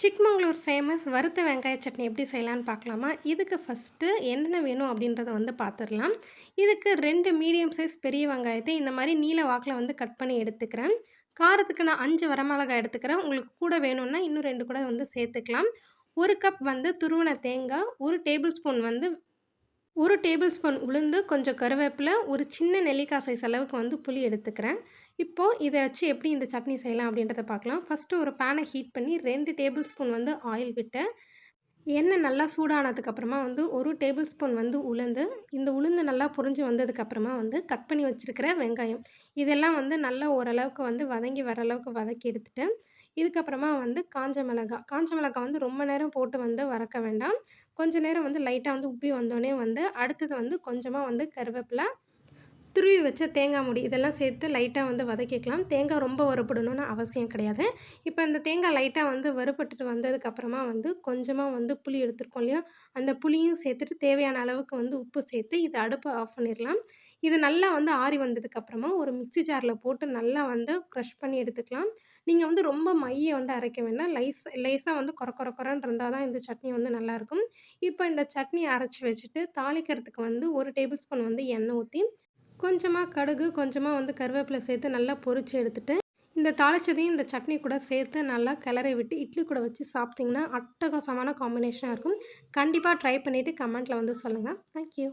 Chikmagalur famous வறுத்த வெங்காய சட்னி எப்படி செய்யலான்னு பார்க்கலாமா? இதுக்கு ஃபஸ்ட்டு என்னென்ன வேணும் அப்படின்றத வந்து பார்த்துடலாம் இதுக்கு ரெண்டு மீடியம் சைஸ் பெரிய வெங்காயத்தை இந்த மாதிரி நீல வாக்கில் வந்து கட் பண்ணி எடுத்துக்கிறேன். காரத்துக்கு நான் அஞ்சு வரமிளகாய் எடுத்துக்கிறேன். உங்களுக்கு கூட வேணும்னா இன்னும் ரெண்டு கூட வந்து சேர்த்துக்கலாம். ஒரு கப் வந்து துருவன தேங்காய் ஒரு டேபிள் ஸ்பூன் வந்து ஒரு டேபிள் ஸ்பூன் உளுந்து கொஞ்சம் கருவேப்பிலை ஒரு சின்ன நெல்லிக்காய் சைஸ் அளவுக்கு வந்து புளி எடுத்துக்கிறேன். இப்போது இதை வச்சு எப்படி இந்த சட்னி செய்யலாம் அப்படின்றத பார்க்கலாம். ஃபஸ்ட்டு ஒரு பேனை ஹீட் பண்ணி ரெண்டு டேபிள் ஸ்பூன் வந்து ஆயில் விட்டேன் எண்ணெய் நல்லா சூடானதுக்கப்புறமா வந்து ஒரு டேபிள் ஸ்பூன் வந்து உளுந்து. இந்த உளுந்து நல்லா புரிஞ்சு வந்ததுக்கப்புறமா வந்து கட் பண்ணி வச்சுருக்கிற வெங்காயம். இதெல்லாம் வந்து நல்லா ஓரளவுக்கு வந்து வதங்கி வர அளவுக்கு வதக்கி எடுத்துகிட்டு இதுக்கப்புறமா வந்து காஞ்ச மிளகா காஞ்ச மிளகா வந்து ரொம்ப நேரம் போட்டு வந்து வறக்க வேண்டாம். கொஞ்சம் நேரம் வந்து லைட்டாக வந்து உப்பி வந்தோடனே வந்து அடுத்தது வந்து கொஞ்சமாக வந்து கருவேப்பிலை துருவி வச்ச தேங்காய் முடி இதெல்லாம் சேர்த்து லைட்டாக வந்து வதக்கிக்கலாம். தேங்காய் ரொம்ப வறுபடணும்னு அவசியம் கிடையாது. இப்போ இந்த தேங்காய் லைட்டாக வந்து வறுபட்டுட்டு வந்ததுக்கப்புறமா வந்து கொஞ்சமாக வந்து புளி எடுத்துருக்கோம் இல்லையா? அந்த புளியும் சேர்த்துட்டு தேவையான அளவுக்கு வந்து உப்பு சேர்த்து இதை அடுப்பை ஆஃப் பண்ணிடலாம். இது நல்லா வந்து ஆறி வந்ததுக்கப்புறமா ஒரு மிக்சி ஜாரில் போட்டு நல்லா வந்து க்ரஷ் பண்ணி எடுத்துக்கலாம். நீங்கள் வந்து ரொம்ப மையை வந்து அரைக்க வேண்டாம். லைஸ் லேஸாக வந்து கொர கொர கொரன்னு இருந்தால் தான் இந்த சட்னி வந்து நல்லாயிருக்கும் இப்போ இந்த சட்னி அரைச்சி வச்சுட்டு தாளிக்கிறதுக்கு வந்து ஒரு டேபிள் ஸ்பூன் வந்து எண்ணெய் ஊற்றி கொஞ்சமாக கடுகு கொஞ்சமாக வந்து கருவேப்பிலை சேர்த்து நல்லா பொறிச்சு எடுத்துகிட்டு இந்த தாளிச்சதையும் இந்த சட்னி கூட சேர்த்து நல்லா கிளறி விட்டு இட்லி கூட வச்சு சாப்பிட்டிங்கன்னா அட்டகாசமான காம்பினேஷனாக இருக்கும். கண்டிப்பாக ட்ரை பண்ணிவிட்டு கமெண்ட்டில் வந்து சொல்லுங்கள் தேங்க்யூ